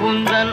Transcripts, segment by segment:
உந்தன்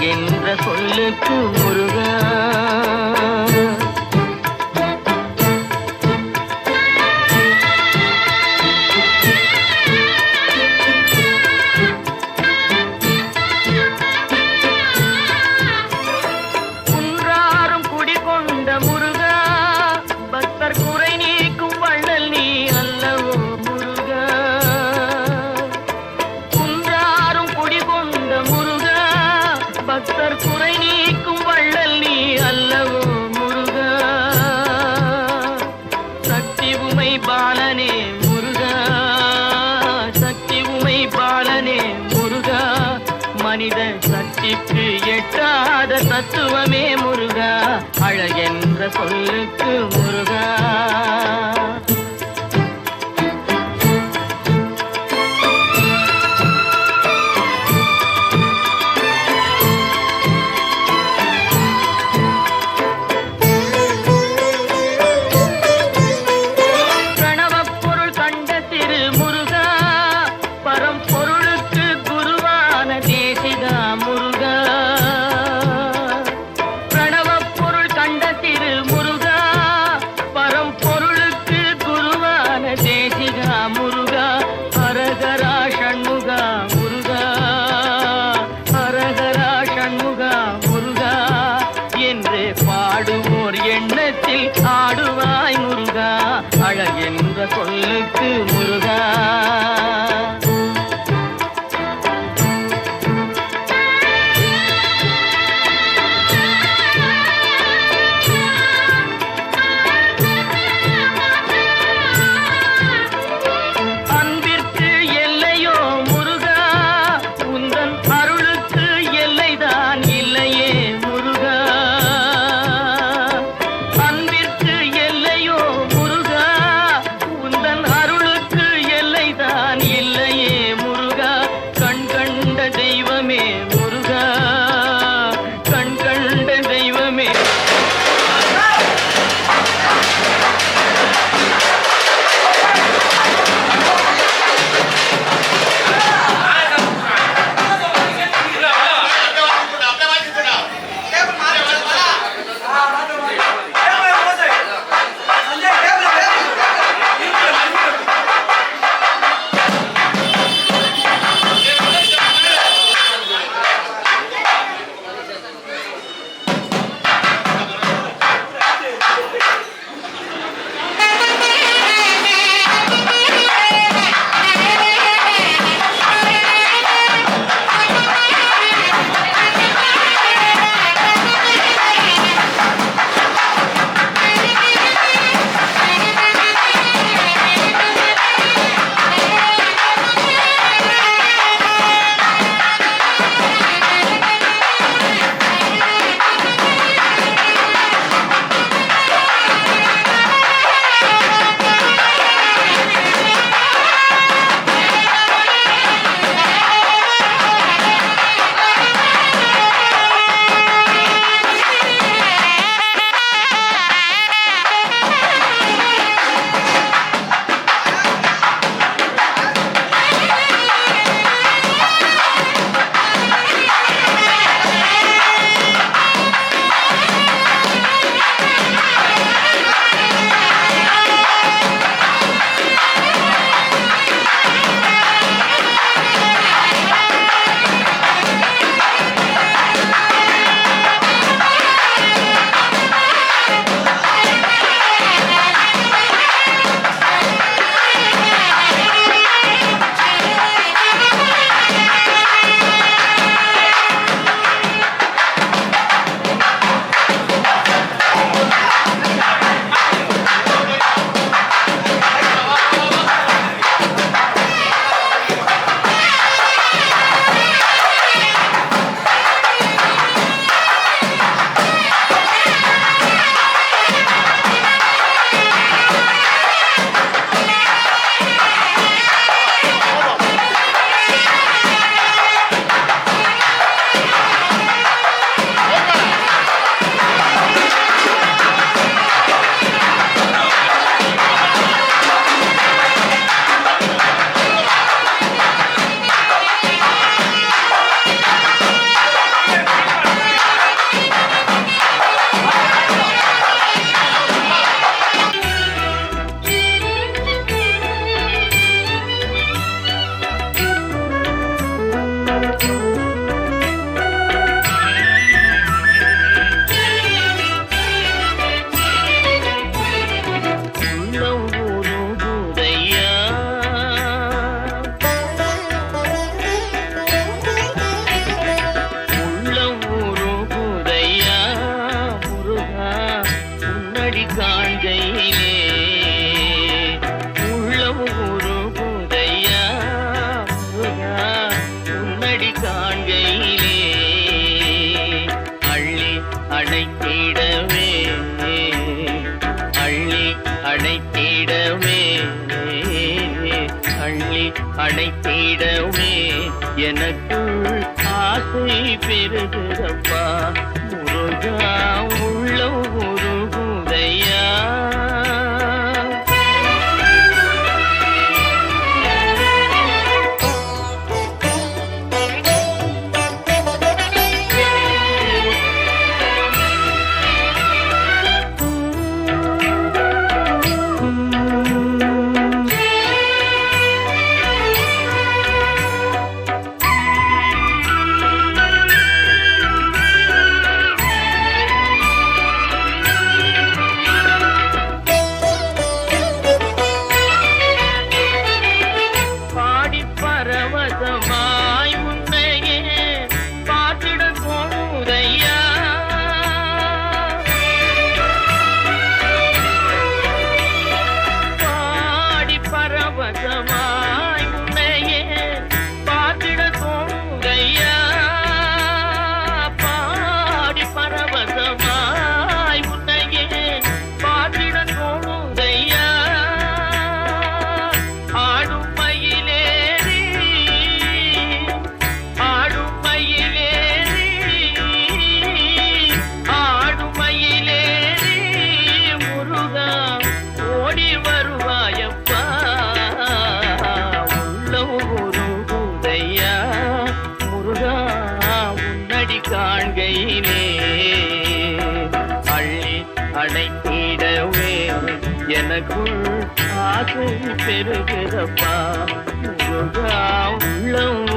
என்ற சொல்லுக்கு முருகா. மகத்துவமே முருகா அழகென்ற சொல்லுக்கு காண்கையிலே அள்ளி அணைத்திடவே. அள்ளி அணைத்திடவே. அள்ளி அணைத்திடவே. எனக்குள் ஆசை பெருகிறப்பா முருகாவும் எனக்குள் ஆசை பெருகிறப்பா முருகா உள்ளம்